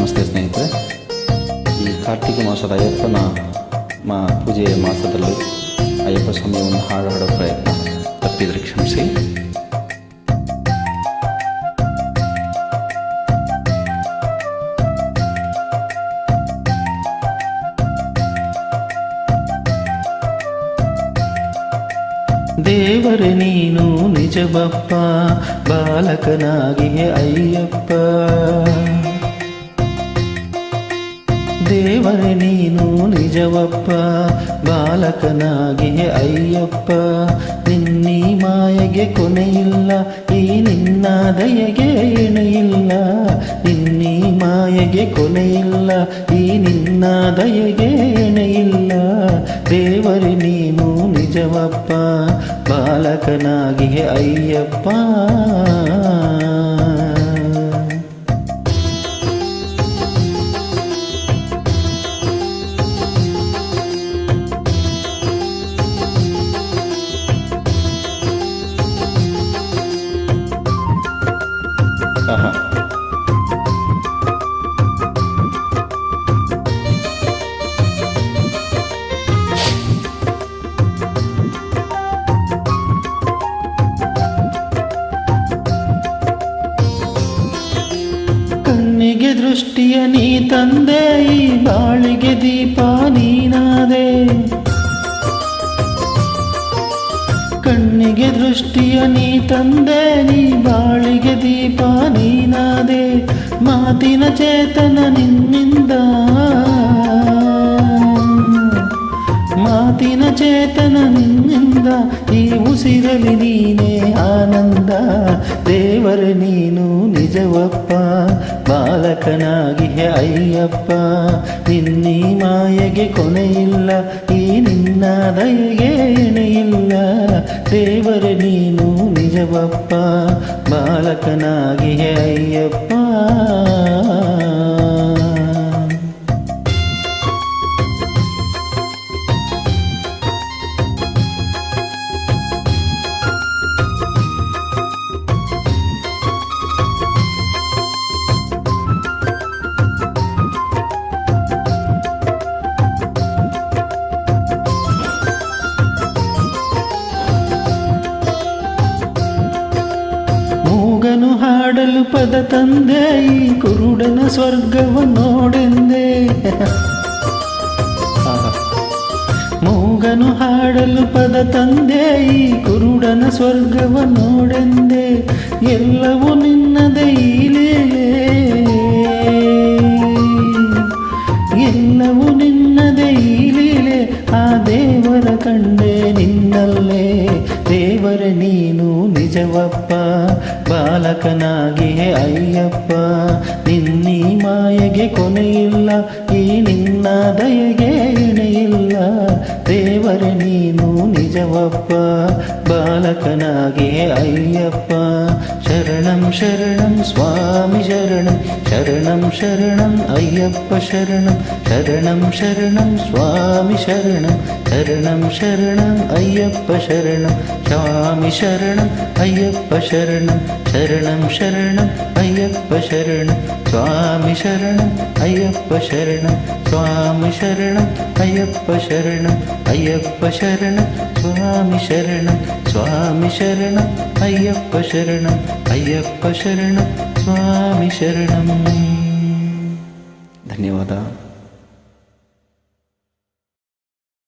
ನಮಸ್ತೆ ಸ್ನೇಹಿತರೆ ಈ ಕಾರ್ತಿಕ ಮಾಸದ ಅಯ್ಯಪ್ಪನ ಮಾ ಪೂಜೆಯ ಮಾಸದಲ್ಲಿ ಅಯ್ಯಪ್ಪ ಸ್ವಾಮಿಯ ಒಂದು ಹಾಡು ಹಾಡೋ ಪ್ರಯತ್ನ ತಪ್ಪಿದರೆ ಕ್ಷಮಿಸಿ ದೇವರೇ ನೀನು ನಿಜವಪ್ಪ ಬಾಲಕನಾಗಿಯೇ ಅಯ್ಯಪ್ಪ ದೇವರೇ ನೀನು ನಿಜವಪ್ಪ, ಬಾಲಕನಾಗಿ ಅಯ್ಯಪ್ಪ. ನಿನ್ನೀ ಮಾಯಗೆ ಕೊನೆಯಿಲ್ಲ ಈ ನಿನ್ನ ದಯೆಗೆ ಎಣೆಯಿಲ್ಲ ನಿನ್ನೀ ಮಾಯಗೆ ಕೊನೆಯಿಲ್ಲ ಈ ನಿನ್ನ ದಯೆಗೆ ಎಣೆಯಿಲ್ಲ ದೇವರಿ ನೀನು ನಿಜವಪ್ಪ, ಬಾಲಕನಾಗಿ ಅಯ್ಯಪ್ಪ. ದೃಷ್ಟಿಯ ನೀ ತಂದೆ, ಈ ಬಾಳಿಗೆ ದೀಪ ನೀನಾದೆ. ಕಣ್ಣಿಗೆ ದೃಷ್ಟಿಯ ನೀ ತಂದೆ ನೀ ಬಾಳಿಗೆ ದೀಪ ನೀನಾದೆ. ಮಾತಿನ ಚೇತನ ನಿನ್ನಿಂದ. ಮಾತಿನ ಚೇತನ ನಿನ್ನಿಂದ ಈ ಉಸಿರಲಿ ನೀನೇ ಆನಂದ. ದೇವರ ನೀನು ನಿಜವಪ್ಪ. ಬಾಲಕನಾಗಿ ಅಯ್ಯಪ್ಪ ನಿನ್ನೀ ಮಾಯಗೆ ಕೊನೆಯಿಲ್ಲ ಈ ನಿನ್ನ ದಯೆಗೆ ಎಣೆಯಿಲ್ಲ ದೇವರ ನೀನು ನಿಜವಪ್ಪ ಬಾಲಕನಾಗಿ ಅಯ್ಯಪ್ಪ ಮೂಗನು ಹಾಡಲು ಪದ ತಂದೆ, ಈ ಕುರುಡನ ಸ್ವರ್ಗವ ನೋಡೆಂದೆ. ಮೂಗನು ಹಾಡಲು ಪದ ತಂದೆ, ಈ ಕುರುಡನ ಸ್ವರ್ಗವ ನೋಡೆಂದೆ. ಎಲ್ಲವೂ ನಿನ್ನದೇ ಬಾಲಕನಾಗಿಯೇ ಅಯ್ಯಪ್ಪ ನಿನ್ನೀ ಮಾಯಗೆ ಕೊನೆಯಿಲ್ಲ ಈ ನಿನ್ನ ದಯೆಗೆ ಎಣೆಯಿಲ್ಲ ದೇವರ ನೀನು ನಿಜವಪ್ಪ ಬಾಲಕನಾಗಿಯೇ ಅಯ್ಯಪ್ಪ ಶರಣಂ ಶರಣಂ ಸ್ವಾಮಿ ಶರಣಂ ಶರಣಂ ಶರಣಂ ಅಯ್ಯಪ್ಪ ಶರಣಂ ಶರಣಂ ಶರಣಂ ಸ್ವಾಮಿ ಶರಣಂ ಶರಣಂ ಶರಣಂ ಅಯ್ಯಪ್ಪ ಶರಣಂ ಸ್ವಾಮಿ ಶರಣಂ ಅಯ್ಯಪ್ಪ ಶರಣಂ शरण शरण अय्यप्प शरण स्वामी शरण अय्यप्प शरण स्वामी शरण अय्यप्प शरण अय्यप्प शरण स्वामी शरण स्वामी शरण अय्यप्प शरण अय्यप्प शरण स्वामी शरण। धन्यवाद।